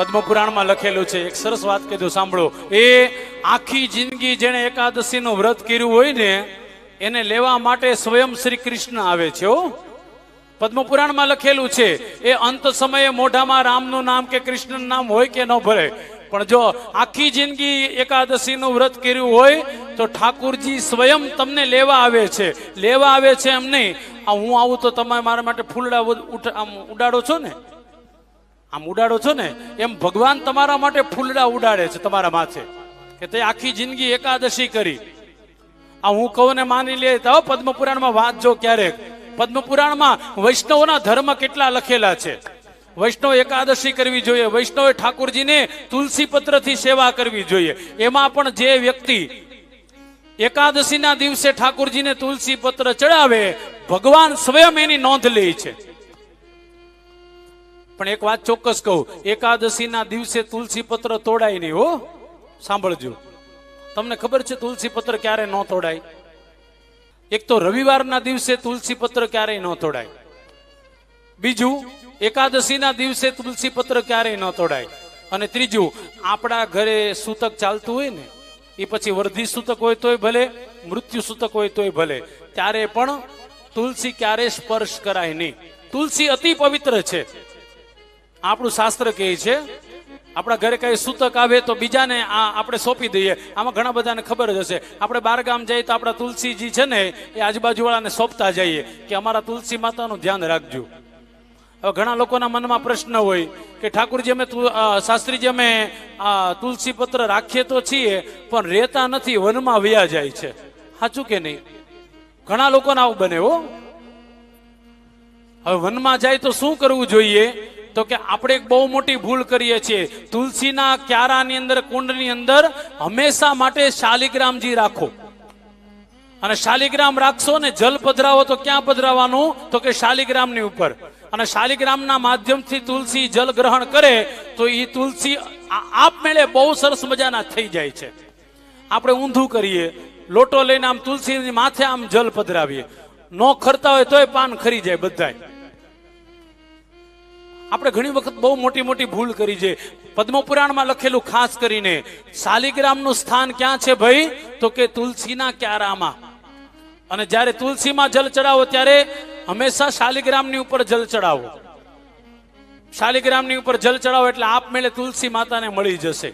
પદ્મપુરાણમાં લખેલું છે. એક સરસ વાત કીધું, સાંભળો. એ આખી જિંદગી જેણે એકાદશીનું વ્રત કર્યું હોય ને, એને લેવા માટે સ્વયં શ્રી કૃષ્ણ આવે છે, હો. પદ્મપુરાણમાં લખેલું છે, એ અંત સમયે મોઢામાં રામનું નામ કે કૃષ્ણનું નામ હોય કે ન ભરે. પણ જો આખી જિંદગી એકાદશીનું વ્રત કર્યું હોય, તો ઠાકુરજી સ્વયં તમને લેવા આવે છે. લેવા આવે છે એમ નહીં. હું આવું તો તમે મારા માટે ફૂલડા ઉડાડો છો ને? આમ ઉડાડો છો ને, એમ ભગવાન તમારા માટે ફૂલડા ઉડાડે છે તમારા માથે. કે તે આખી જિંદગી એકાદશી કરી. આ હું કહું ને માની લે, તો પદ્મપુરાણમાં વાત જો ક્યારેક. પદ્મપુરાણમાં વૈષ્ણવના ધર્મ કેટલા લખેલા છે? વૈષ્ણવ એકાદશી કરવી જોઈએ. વૈષ્ણવે ઠાકોરજીને તુલસી પત્રથી સેવા કરવી જોઈએ. એમાં પણ જે વ્યક્તિ એકાદશીના દિવસે ઠાકોરજીને તુલસી પત્ર ચડાવે, ભગવાન સ્વયં એની નોંધ લે છે. પણ એક વાત ચોક્કસ કહું, એકાદશીના દિવસે તુલસી પત્ર તોડાય નહીં હો. સાંભળજો. તમને ખબર છે તુલસી પત્ર ક્યારે ન તોડાય? એક તો રવિવારના દિવસે તુલસી પત્ર ક્યારેય ન તોડાય. બીજું, એકાદશીના દિવસે તુલસી પત્ર ક્યારેય ન તોડાય. અને ત્રીજું, આપણા ઘરે સૂતક ચાલતું હોય ને, એ પછી વર્ધી સૂતક હોય તોય ભલે, મૃત્યુ સૂતક હોય તોય ભલે. ત્યારે પણ તુલસી ક્યારે સ્પર્શ કરાય નહીં. તુલસી અતિ પવિત્ર છે. આપણું શાસ્ત્ર કહે છે, આપણા ઘરે કઈ સૂતક આવે તો બીજાને આ આપણે સોંપી દઈએ. આમાં ઘણા બધાને ખબર જ હશે. આપણે બાર ગામ જઈએ તો આપણા તુલસીજી છે ને, એ આજુબાજુવાળાને સોંપતા જઈએ કે અમારા તુલસી માતાનું ધ્યાન રાખજો. હવે ઘણા લોકોના મનમાં પ્રશ્ન હોય કે ઠાકુરજી, અમે શાસ્ત્રીજી, અમે તુલસી પત્ર રાખીએ તો છીએ, પણ રહેતા નથી, વનમાં વ્યા જાય છે. સાચું કે નહીં? ઘણા લોકોને આવું બને હો. હવે વનમાં જાય તો શું કરવું જોઈએ? તો કે આપણે એક બહુ મોટી ભૂલ કરીએ છીએ. તુલસીના ક્યારાની અંદર, કુંડની અંદર હંમેશા માટે શાલિગ્રામજી રાખો. અને શાલિગ્રામ રાખશો ને જલ પધરાવો તો ક્યાં પધરાવવાનું તો કે શાલિગ્રામની ઉપર. અને શાલિગ્રામના માધ્યમથી તુલસી જલ ગ્રહણ કરે, તો એ તુલસી આપમેળે બહુ સરસ મજાના થઈ જાય છે. આપણે ઊંધું કરીએ. લોટો લઈને આમ તુલસીની માથે આમ જલ પધરાવીએ. ન ખરતા હોય તોય પાન ખરી જાય બધાય. આપણે ઘણી વખત બહુ મોટી મોટી ભૂલ કરી છે. પદ્મપુરાણમાં લખેલું ખાસ કરીને, શાલિગ્રામનું સ્થાન ક્યાં છે ભાઈ? તો કે તુલસીના ક્યારામાં. અને જ્યારે તુલસીમાં જલ ચડાવો ત્યારે હંમેશા શાલિગ્રામની ઉપર જલ ચડાવો. શાલિગ્રામની ઉપર જલ ચડાવો એટલે આપમેળે તુલસી માતાને મળી જશે.